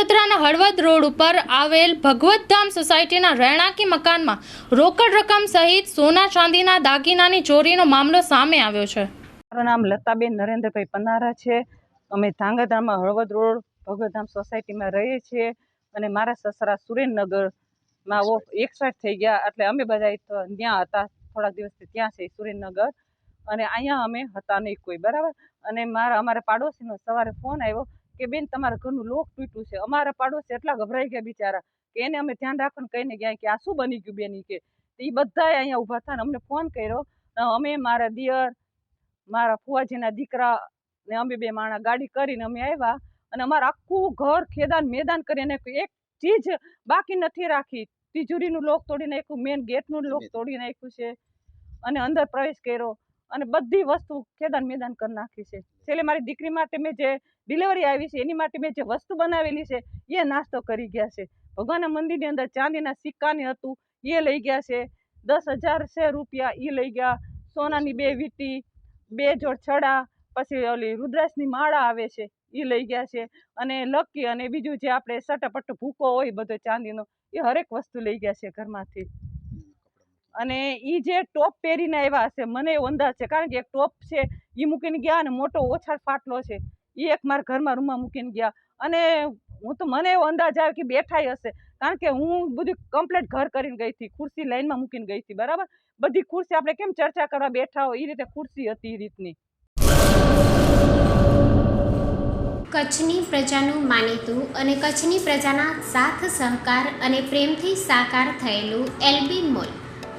ધાંગધ્રાના Halvad road ઉપર આવેલ ભગવતધામ સોસાયટીના રહેણાંકી મકાનમાં રોકડ રકમ સહિત સોના ચાંદીના દાગીનાની ચોરીનો મામલો સામે આવ્યો છે. મારું નામ લતાબેન નરેન્દ્રભાઈ પનારા છે. અમે ધાંગધ્રામાં હળવદ રોડ ભગવતધામ સોસાયટીમાં રહીએ છીએ અને મારા સસરા સુરેન્દ્રનગરમાં એકસાઠ થઈ ગયા એટલે અમે બધા ત્યાં હતા, થોડાક દિવસથી ત્યાં છે સુરેન્દ્રનગર. અને અહીંયા અમે હતા નહીં કોઈ, બરાબર? અને મારા, અમારા પાડોશીનો સવારે ફોન આવ્યો કે બેન તમારા ઘરનું લોક તૂટ્યું છે. અમારા પાડોશી એટલા ગભરાઈ ગયા બિચારા કે એને અમે ધ્યાન રાખવાનું કહીને ગયા કે આ શું બની ગયું બેન કે? એ બધાએ અહીંયા ઊભા થયા ને અમને ફોન કર્યો અમે મારા દિયર મારા ફુવાજીના દીકરા ને અમે બે માણા ગાડી કરીને અમે આવ્યા અને અમારા આખું ઘર ખેદાન મેદાન કરીને એક ચીજ બાકી નથી રાખી. તિજોરીનું લોક તોડી નાખ્યું મેન ગેટનું લોક તોડી નાખ્યું છે. અને અંદર પ્રવેશ કર્યો. અને બધી વસ્તુ ખેદાન મેદાન કરી નાખી છે. છેલ્લે મારી દીકરી માટે મેં જે ડિલિવરી આવી છે, એની માટે મેં જે વસ્તુ બનાવેલી છે, એ નાસ્તો કરી ગયા છે. ભગવાનના મંદિરની અંદર ચાંદીના સિક્કાની હતું, એ લઈ ગયા છે. દસ હજાર છે રૂપિયા, એ લઈ ગયા. સોનાની બે વીંટી, બે જોડ છડા, પછી ઓલી રુદ્રાક્ષની માળા આવે છે, એ લઈ ગયા છે. અને લકી અને બીજું જે આપણે સટાપટ ભૂકો હોય બધો ચાંદીનો, એ હરેક વસ્તુ લઈ ગયા છે ઘરમાંથી. અને એ જે ટોપ પહેરીને આવ્યા હશે, મને એવો અંદાજ છે. કારણ કે એક ટોપ છે એ મૂકીને ગયા અને મોટો ઓછાળ ફાટલો છે. એ એક મારા ઘરમાં રૂમમાં મૂકીને ગયા. અને હું તો મને એવો અંદાજ આવે કે બેઠાઈ હશે. કારણ કે હું બધું કમ્પ્લીટ ઘર કરીને ગઈ હતી. ખુરશી લાઈનમાં મૂકીને ગઈ હતી. બરાબર? બધી ખુરશી આપણે કેમ ચર્ચા કરવા બેઠા હોય? એ રીતે ખુરશી હતી એ રીતની. કચ્છની પ્રજાનું માનીતું અને કચ્છની પ્રજાના સાથ સહકાર અને પ્રેમથી સાકાર થયેલું એલબી મોલ.